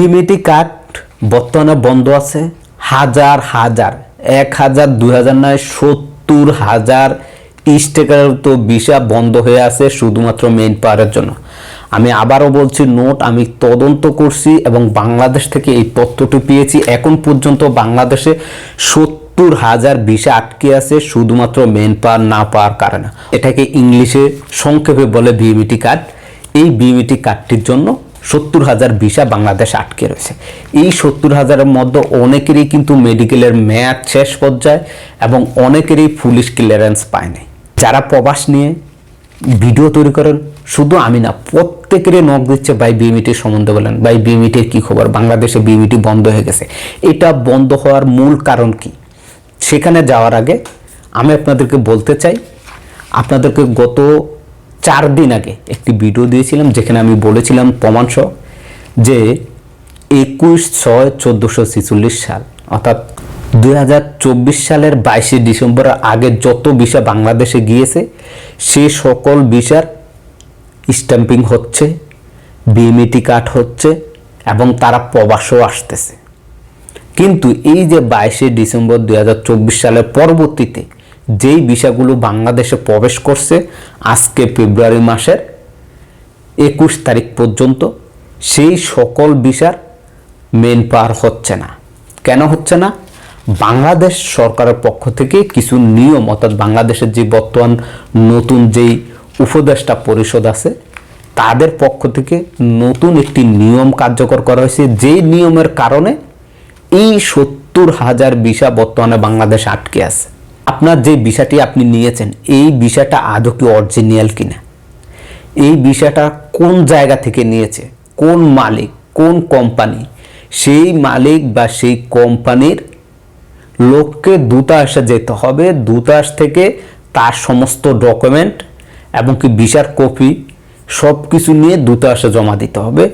Unity card বর্তমানে বন্ধ আছে হাজার হাজার, এক হাজার, দুই হাজার নয়, সত্তর হাজার স্টেকার তো ভিসা বন্ধ হয়ে আছে শুধুমাত্র মেইন পাওয়ারের জন্য। আমি আবারও বলছি, নোট আমি তদন্ত করছি এবং বাংলাদেশ থেকে এই তথ্যটি পেয়েছি। এখন পর্যন্ত বাংলাদেশে সত্তর হাজার ভিসা আটকে আছে শুধুমাত্র মেন পাওয়ার না পাওয়ার কারণে। এটাকে ইংলিশে সংক্ষেপে বলে বিএমিটি কার্ড এই বিএমিটি কার্ডটির জন্য সত্তর হাজার ভিসা বাংলাদেশ আটকে রয়েছে। এই সত্তর হাজারের মধ্যে অনেকেরই কিন্তু মেডিকেলের মেয়াদ শেষ পর্যায়ে এবং অনেকেরই পুলিশ ক্লিয়ারেন্স পায়নি। যারা প্রবাস নিয়ে ভিডিও তৈরি করেন, শুধু আমি না, প্রত্যেকেরই নখ দিচ্ছে, ভাই বিএমিটির সম্বন্ধে বলেন, ভাই বিএমিটির কী খবর? বাংলাদেশে বিএমিটি বন্ধ হয়ে গেছে। এটা বন্ধ হওয়ার মূল কারণ কি? সেখানে যাওয়ার আগে আমি আপনাদেরকে বলতে চাই, আপনাদেরকে গত চার দিন আগে একটি ভিডিও দিয়েছিলাম, যেখানে আমি বলেছিলাম প্রমাণসহ যে একুশ ছয় চোদ্দোশো ছেচল্লিশ সাল, অর্থাৎ দুই হাজার চব্বিশ সালের বাইশে ডিসেম্বর আগে যত ভিসা বাংলাদেশে গিয়েছে, সে সকল ভিসার স্ট্যাম্পিং হচ্ছে, বিএমইটি কার্ড হচ্ছে এবং তারা প্রবাসও আসতেছে। কিন্তু এই যে বাইশে ডিসেম্বর দু হাজার চব্বিশ সালের পরবর্তীতে যেই ভিসাগুলো বাংলাদেশে প্রবেশ করছে, আজকে ফেব্রুয়ারি মাসের একুশ তারিখ পর্যন্ত সেই সকল ভিসার মেন পার হচ্ছে না। কেন হচ্ছে না? বাংলাদেশ সরকারের পক্ষ থেকে কিছু নিয়ম, অর্থাৎ বাংলাদেশের যে বর্তমান নতুন যেই উপদেষ্টা পরিষদ আছে, তাদের পক্ষ থেকে নতুন একটি নিয়ম কার্যকর করা হয়েছে। যেই নিয়মের কারণে এই সত্তর হাজার ভিসা বর্তমানে বাংলাদেশ আটকে আছে। আপনার যে ভিসাটি আপনি নিয়েছেন, এই ভিসাটা আদৌ কি অরিজিনাল কিনা? এই ভিসাটা কোন জায়গা থেকে নিয়েছে? কোন মালিক? কোন কোম্পানি সেই মালিক বা সেই কোম্পানির লোককে দূতাবাসে যেতে হবে দূতাবাস থেকে তার সমস্ত ডকুমেন্ট এবং কি ভিসার কপি সব কিছু নিয়ে দূতাবাসে জমা দিতে হবে।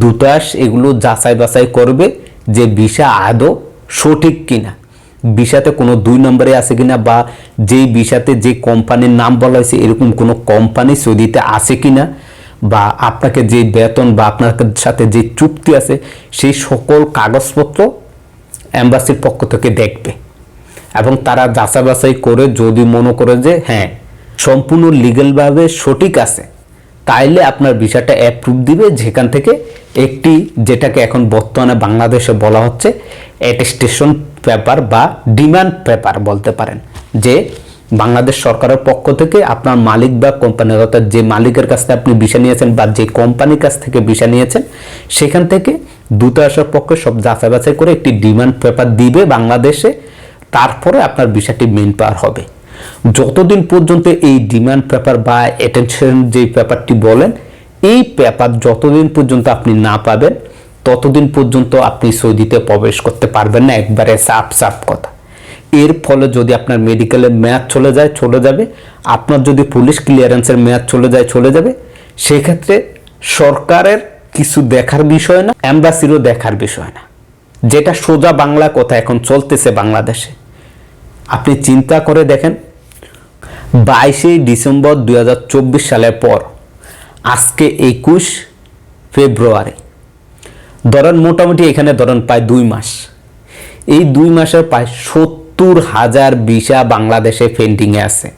দূতাবাস এগুলো যাচাই বাছাই করবে যে ভিসা আদৌ সঠিক কিনা। ভিসাতে কোনো দুই নম্বরে আছে কিনা বা যেই ভিসাতে যে কোম্পানির নাম বলা হয়েছে, এরকম কোনো কোম্পানি সৌদিতে আছে কিনা বা আপনাকে যে বেতন বা আপনার সাথে যে চুক্তি আছে, সেই সকল কাগজপত্র অ্যাম্বাসির পক্ষ থেকে দেখবে। এবং তারা যাচাই বাছাই করে যদি মনে করে যে হ্যাঁ সম্পূর্ণ লিগ্যালভাবে সঠিক আছে তাইলে আপনার ভিসাটা অ্যাপ্রুভ দিবে, যেখান থেকে একটি যেটাকে এখন বর্তমানে বাংলাদেশে বলা হচ্ছে অ্যাটেস্টেশন পেপার বা ডিমান্ড পেপার বলতে পারেন। যে বাংলাদেশ সরকারের পক্ষ থেকে আপনার মালিক বা কোম্পানি অর্থাৎ যে মালিকের কাছ থেকে আপনি ভিসা নিয়েছেন বা যে কোম্পানির কাছ থেকে ভিসা নিয়েছেন, সেখান থেকে দূতাবাসের পক্ষে সব যাচাই বাছাই করে একটি ডিমান্ড পেপার দিবে বাংলাদেশে। তারপরে আপনার ভিসাটি মেন পাওয়ার হবে। যতদিন পর্যন্ত এই ডিমান্ড পেপার বা অ্যাটেনশন যে পেপারটি বলেন, এই পেপার যতদিন পর্যন্ত আপনি না পাবেন, ততদিন পর্যন্ত আপনি সৌদিতে প্রবেশ করতে পারবেন না, একবারে সাফ সাফ কথা। এর ফলে যদি আপনার মেডিকেলের মেয়াদ চলে যায়, চলে যাবে। আপনার যদি পুলিশ ক্লিয়ারেন্সের মেয়াদ চলে যায়, চলে যাবে। সেক্ষেত্রে সরকারের কিছু দেখার বিষয় না অ্যাম্বাসিরও দেখার বিষয় না। যেটা সোজা বাংলা কথা এখন চলতেছে বাংলাদেশে। আপনি চিন্তা করে দেখেন বাইশে ডিসেম্বর দু হাজার চব্বিশ সালের পর। আজকে একুশ ফেব্রুয়ারি। ধরেন মোটামুটি এখানে ধরেন প্রায় দুই মাস। এই দুই মাসের প্রায় সত্তর হাজার ভিসা বাংলাদেশে পেন্ডিংয়ে আছে।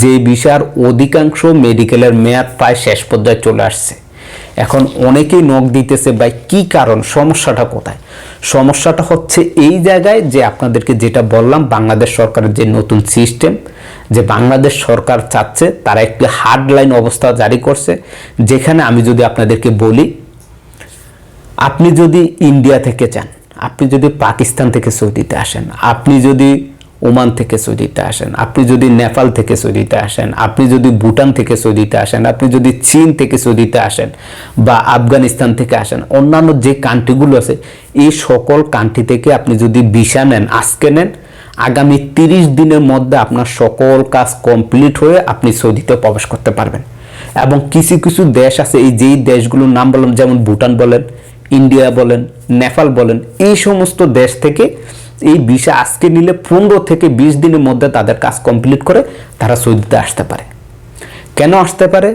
যে ভিসার অধিকাংশ মেডিকেলের মেয়াদ প্রায় শেষ পর্যায়ে চলে আসছে। এখন অনেকেই নখ দিতেছে, ভাই, কি কারণ? সমস্যাটা কোথায়? সমস্যাটা হচ্ছে এই জায়গায় যে আপনাদেরকে যেটা বললাম, বাংলাদেশ সরকারের যে নতুন সিস্টেম, যে বাংলাদেশ সরকার চাচ্ছে, তারা একটি হার্ড লাইন অবস্থা জারি করছে। যেখানে আমি যদি আপনাদেরকে বলি, আপনি যদি ইন্ডিয়া থেকে চান, আপনি যদি পাকিস্তান থেকে সৌদিতে আসেন, আপনি যদি ওমান থেকে সৌদিতে আসেন। আপনি যদি নেপাল থেকে সৌদিতে আসেন, আপনি যদি ভুটান থেকে সৌদিতে আসেন, আপনি যদি চীন থেকে সৌদিতে আসেন বা আফগানিস্তান থেকে আসেন, অন্যান্য যে কান্ট্রিগুলো আছে, এই সকল কান্ট্রি থেকে আপনি যদি ভিসা নেন, আজকে নেন, আগামী তিরিশ দিনের মধ্যে আপনার সকল কাজ কমপ্লিট হয়ে আপনি সৌদিতে প্রবেশ করতে পারবেন। এবং কিছু কিছু দেশ আছে, এই যেই দেশগুলোর নাম বললাম, যেমন ভুটান বলেন, ইন্ডিয়া বলেন, নেপাল বলেন, এই সমস্ত দেশ থেকে এই ভিসা আজকে নিলে পনেরো থেকে বিশ দিনের মধ্যে তাদের কাজ কমপ্লিট করে তারা সৌদিতে আসতে পারে। কেন আসতে পারে?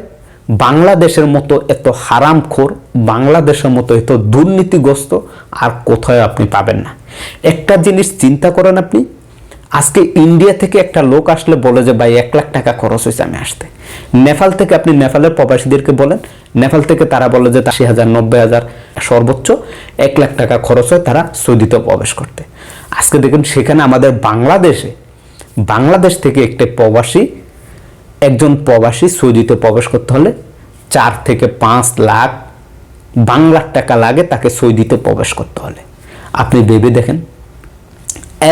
বাংলাদেশের মতো এত হারামখোর, বাংলাদেশের মতো এত দুর্নীতিগ্রস্ত আর কোথায় আপনি পাবেন না। একটা জিনিস চিন্তা করেন আপনি, আজকে ইন্ডিয়া থেকে একটা লোক আসলে বলে যে, ভাই, এক লাখ টাকা খরচ হয়েছে আমি আসতে। নেপাল থেকে আপনি নেপালের প্রবাসীদেরকে বলেন, নেপাল থেকে তারা বলে যে আশি হাজার, নব্বই হাজার সর্বোচ্চ এক লাখ টাকা খরচ হয় তারা সৌদিতে প্রবেশ করতে। আজকে দেখুন সেখানে আমাদের বাংলাদেশে, বাংলাদেশ থেকে একটি প্রবাসী, একজন প্রবাসী সৌদিতে প্রবেশ করতে হলে চার থেকে পাঁচ লাখ বাংলার টাকা লাগে তাকে সৌদিতে প্রবেশ করতে হলে। আপনি ভেবে দেখেন।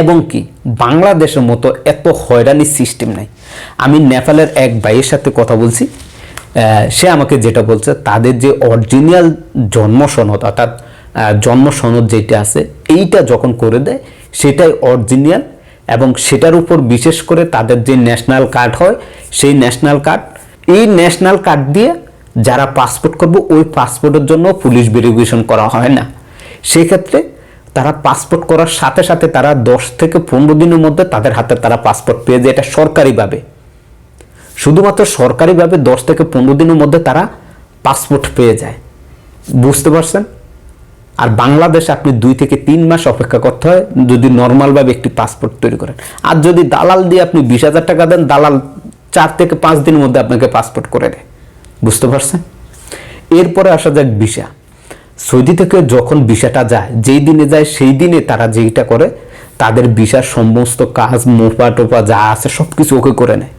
এবং কি, বাংলাদেশের মতো এত হয়রানি সিস্টেম নাই। আমি নেপালের এক ভাইয়ের সাথে কথা বলছি সে আমাকে যেটা বলছে, তাদের যে অরিজিনাল জন্ম সনদ অর্থাৎ জন্ম সনদ যেটা আছে, এইটা যখন করে দেয় সেটাই অরিজিনাল এবং সেটার উপর বিশেষ করে তাদের যে ন্যাশনাল কার্ড হয়, সেই ন্যাশনাল কার্ড এই ন্যাশনাল কার্ড দিয়ে যারা পাসপোর্ট করবে, ওই পাসপোর্টের জন্য পুলিশ ভেরিফিকেশন করা হয় না। সেক্ষেত্রে তারা পাসপোর্ট করার সাথে সাথে তারা দশ থেকে পনেরো দিনের মধ্যে তাদের হাতে তারা পাসপোর্ট পেয়ে যায়, এটা সরকারিভাবে। শুধুমাত্র সরকারিভাবে দশ থেকে পনেরো দিনের মধ্যে তারা পাসপোর্ট পেয়ে যায়। বুঝতে পারছেন? আর বাংলাদেশ আপনি দুই থেকে তিন মাস অপেক্ষা করতে হয় যদি নর্মালভাবে একটি পাসপোর্ট তৈরি করেন। আর যদি দালাল দিয়ে আপনি বিশ হাজার টাকা দেন, দালাল চার থেকে পাঁচ দিনের মধ্যে আপনাকে পাসপোর্ট করে দেয়। বুঝতে পারছেন? এরপরে আসা যাক ভিসা। সৌদি থেকে যখন ভিসাটা যায়, যেই দিনে যায়, সেই দিনে তারা যেইটা করে, তাদের ভিসার সমস্ত কাজ মোপা টোপা যা আছে সব কিছু ওকে করে নেয়।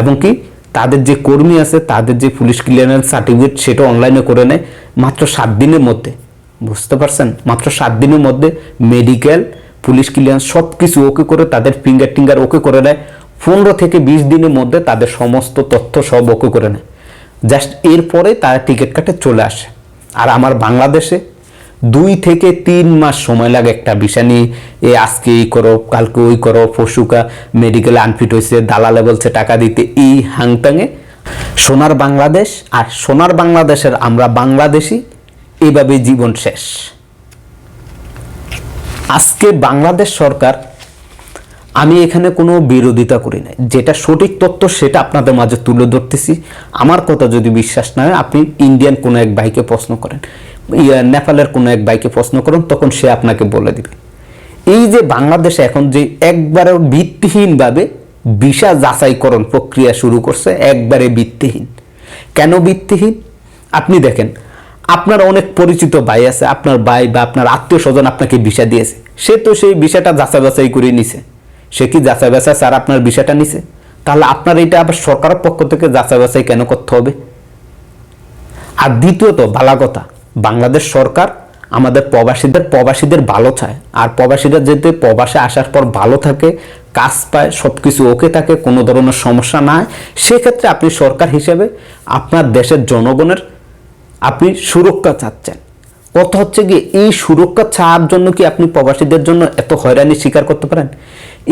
এবং কি, তাদের যে কর্মী আছে, তাদের যে পুলিশ ক্লিয়ারেন্স সার্টিফিকেট সেটা অনলাইনে করে নেয় মাত্র সাত দিনের মধ্যে। বুঝতে পারছেন? মাত্র সাত দিনের মধ্যে মেডিকেল পুলিশ ক্লিয়ারেন্স সব কিছু ওকে করে তাদের ফিঙ্গার টিঙ্গার ওকে করে নেয়। পনেরো থেকে বিশ দিনের মধ্যে তাদের সমস্ত তথ্য সব ওকে করে নেয়। জাস্ট এরপরে তারা টিকিট কাটে চলে আসে। আর আমার বাংলাদেশে দুই থেকে তিন মাস সময় লাগে একটা বিষয় নিয়ে, এ আজকে এই করো, কালকে ওই করো পশুকা মেডিকেলে আনফিট হয়েছে, দালালে বলছে টাকা দিতে, এই হাংটাঙে সোনার বাংলাদেশ, আর সোনার বাংলাদেশের আমরা বাংলাদেশি এইভাবে জীবন শেষ। আজকে বাংলাদেশ সরকার, আমি এখানে কোনো বিরোধিতা করি না যেটা সঠিক তথ্য সেটা আপনাদের মাঝে তুলে ধরতেছি। আমার কথা যদি বিশ্বাস না হয়, আপনি ইন্ডিয়ান কোনো এক ভাইকে প্রশ্ন করেন নেপালের কোনো এক ভাইকে প্রশ্ন করেন, তখন সে আপনাকে বলে দিবে। এই যে বাংলাদেশে এখন যে একবারে ভিত্তিহীনভাবে ভিসা যাচাইকরণ প্রক্রিয়া শুরু করছে, একবারে ভিত্তিহীন। কেন ভিত্তিহীন? আপনি দেখেন আপনার অনেক পরিচিত ভাই আছে, আপনার ভাই বা আপনার আত্মীয় স্বজন আপনাকে ভিসা দিয়েছে। সে তো সেই বিষয়টা যাচাই বাছাই করে নিছে। সে কি যাচাই বাছাই স্যার আপনার বিষয়টা নিছে? তাহলে আপনার এটা আবার সরকারের পক্ষ থেকে যাচাই বাছাই কেন করতে হবে? আর দ্বিতীয়ত ভালো কথা, বাংলাদেশ সরকার আমাদের প্রবাসীদের প্রবাসীদের ভালো চায়। আর প্রবাসীরা যাতে প্রবাসে আসার পর ভালো থাকে, কাজ পায় সব কিছু ওকে থাকে, কোনো ধরনের সমস্যা না হয় সেক্ষেত্রে আপনি সরকার হিসেবে আপনার দেশের জনগণের আপনি সুরক্ষা চাচ্ছেন। কথা হচ্ছে কি এই সুরক্ষা চাওয়ার জন্য কি আপনি প্রবাসীদের জন্য এত হয়রানি স্বীকার করতে পারেন?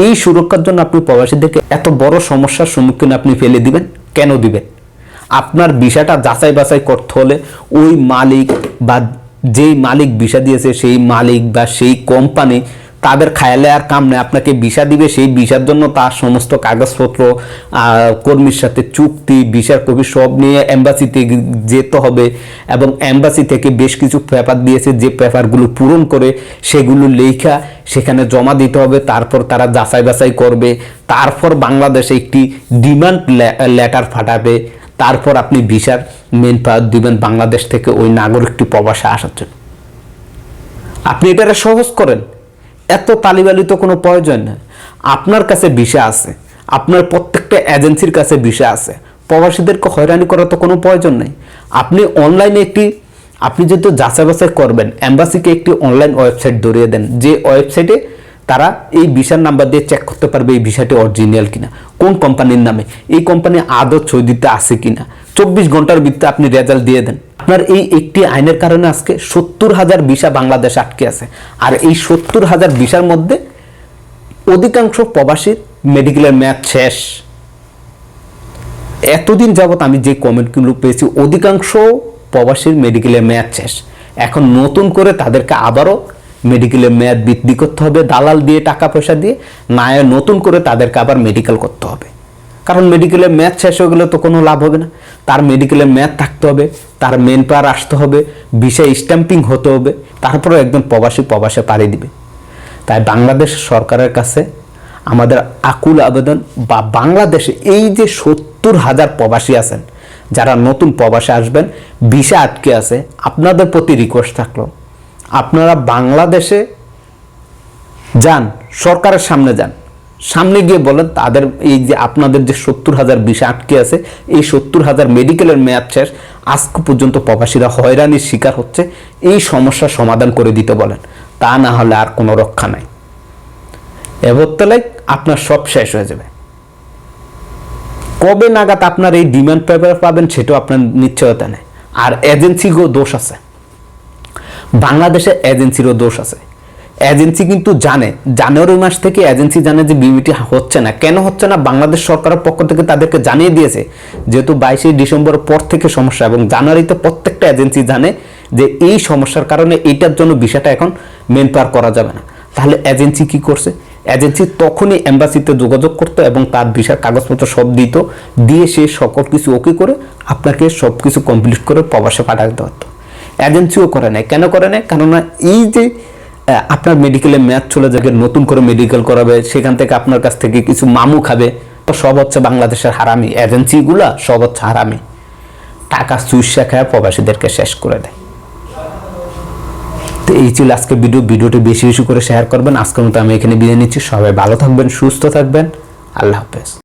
এই সুরক্ষার জন্য আপনি প্রবাসীদেরকে এত বড় সমস্যার সম্মুখীন আপনি ফেলে দিবেন? কেন দিবেন? আপনার বিষয়টা যাচাই বাছাই করতে হলে ওই মালিক বা যেই মালিক ভিসা দিয়েছে, সেই মালিক বা সেই কোম্পানি তাদের খায়ালে আর কাম নেই। আপনাকে ভিসা দিবে, সেই ভিসার জন্য তার সমস্ত কাগজপত্র কর্মীর সাথে চুক্তি, ভিসার কপি সব নিয়ে অ্যাম্বাসিতে যেতে হবে এবং এম্বাসি থেকে বেশ কিছু পেপার দিয়েছে। যে পেপারগুলো পূরণ করে সেগুলো লেখা সেখানে জমা দিতে হবে। তারপর তারা যাচাই বাছাই করবে। তারপর বাংলাদেশে একটি ডিমান্ড লেটার ফাটাবে তারপর আপনি ভিসার মেন পাওয়ার দিবেন বাংলাদেশ থেকে ওই নাগরিকটি প্রবাসে আসার জন্য। আপনি এটারে সহজ করেন। এত তালিবালি তো কোনো প্রয়োজন নেই। আপনার কাছে ভিসা আছে, আপনার প্রত্যেকটা এজেন্সির কাছে ভিসা আছে। প্রবাসীদেরকে হয়রানি করার তো কোনো প্রয়োজন নেই। আপনি অনলাইনে একটি, আপনি যেহেতু যাচাই বাছাই করবেন অ্যাম্বাসিকে একটি অনলাইন ওয়েবসাইট ধরিয়ে দেন, যে ওয়েবসাইটে তারা এই ভিসার নাম্বার দিয়ে চেক করতে পারবে এই ভিসাটি অরিজিনাল কিনা, কোন কোম্পানির নামে, এই কোম্পানি আদৌ সৌদিতে আছে কিনা। চব্বিশ ঘণ্টার ভিত্তিতে আপনি রেজাল্ট দিয়ে দেন। আপনার এই একটি আইনের কারণে আজকে সত্তর হাজার ভিসা বাংলাদেশ আটকে আছে। আর এই সত্তর হাজার ভিসার মধ্যে অধিকাংশ প্রবাসীর মেডিকেলের মেয়াদ শেষ। এতদিন যাবৎ আমি যে কমেন্টগুলো পেয়েছি, অধিকাংশ প্রবাসীর মেডিকেলের মেয়াদ শেষ। এখন নতুন করে তাদেরকে আবারও মেডিকেলের মেয়াদ বৃদ্ধি করতে হবে, দালাল দিয়ে টাকা পয়সা দিয়ে, না নতুন করে তাদেরকে আবার মেডিকেল করতে হবে। কারণ মেডিকেলের মেয়াদ শেষ হয়ে গেলে তো কোনো লাভ হবে না। তার মেডিকেলের ম্যাথ থাকতে হবে, তার মেন পাওয়ার আসতে হবে বিষয় স্ট্যাম্পিং হতে হবে তারপরে একজন প্রবাসী প্রবাসে পাড়ি দিবে। তাই বাংলাদেশ সরকারের কাছে আমাদের আকুল আবেদন বা বাংলাদেশে এই যে সত্তর হাজার প্রবাসী আছেন, যারা নতুন প্রবাসে আসবেন ভিসা আটকে আছে, আপনাদের প্রতি রিকোয়েস্ট থাকল, আপনারা বাংলাদেশে যান, সরকারের সামনে যান। সামনে গিয়ে বলেন, তাদের এই যে আপনাদের যে সত্তর হাজার বিষে আটকে আছে, এই সত্তর হাজার মেডিকেলের মেয়াদ শেষ, আজকে পর্যন্ত প্রবাসীরা হয়রানির শিকার হচ্ছে, এই সমস্যার সমাধান করে দিতে বলেন। তা না হলে আর কোনো রক্ষা নাই। এবার তাহলে আপনার সব শেষ হয়ে যাবে। কবে নাগাদ আপনার এই ডিমান্ড পেপার পাবেন সেটাও আপনার নিশ্চয়তা নেই। আর এজেন্সিরও দোষ আছে। বাংলাদেশে এজেন্সিরও দোষ আছে। এজেন্সি কিন্তু জানে। জানুয়ারি মাস থেকে এজেন্সি জানে যে বিমিটি হচ্ছে না। কেন হচ্ছে না? বাংলাদেশ সরকারের পক্ষ থেকে তাদেরকে জানিয়ে দিয়েছে, যেহেতু বাইশে ডিসেম্বর পর থেকে সমস্যা এবং জানুয়ারিতে প্রত্যেকটা এজেন্সি জানে যে এই সমস্যার কারণে এইটার জন্য বিষয়টা এখন মেন পার করা যাবে না। তাহলে এজেন্সি কি করছে? এজেন্সি তখনই এম্বাসিতে যোগাযোগ করতো এবং তার ভিসার কাগজপত্র সব দিত, দিয়ে সে সকল কিছু ওকে করে আপনাকে সব কিছু কমপ্লিট করে প্রবাসে পাঠাতে পারতো। এজেন্সিও করে নেয় কেন করে নেয় কেননা এই যে আপনার মেডিকেলে ম্যাচ চলে যাবে, নতুন করে মেডিকেল করাবে, সেখান থেকে আপনার কাছ থেকে কিছু মামু খাবে। তো সব হচ্ছে বাংলাদেশের হারামি। এজেন্সিগুলা সব হচ্ছে হারামি। টাকা সুইসা খায় প্রবাসীদেরকে শেষ করে দেয়। তো এই ছিল আজকে ভিডিও ভিডিওটি বেশি বেশি করে শেয়ার করবেন। আজকের মতো আমি এখানে বিদায় নিচ্ছি। সবাই ভালো থাকবেন, সুস্থ থাকবেন। আল্লাহ হাফেজ।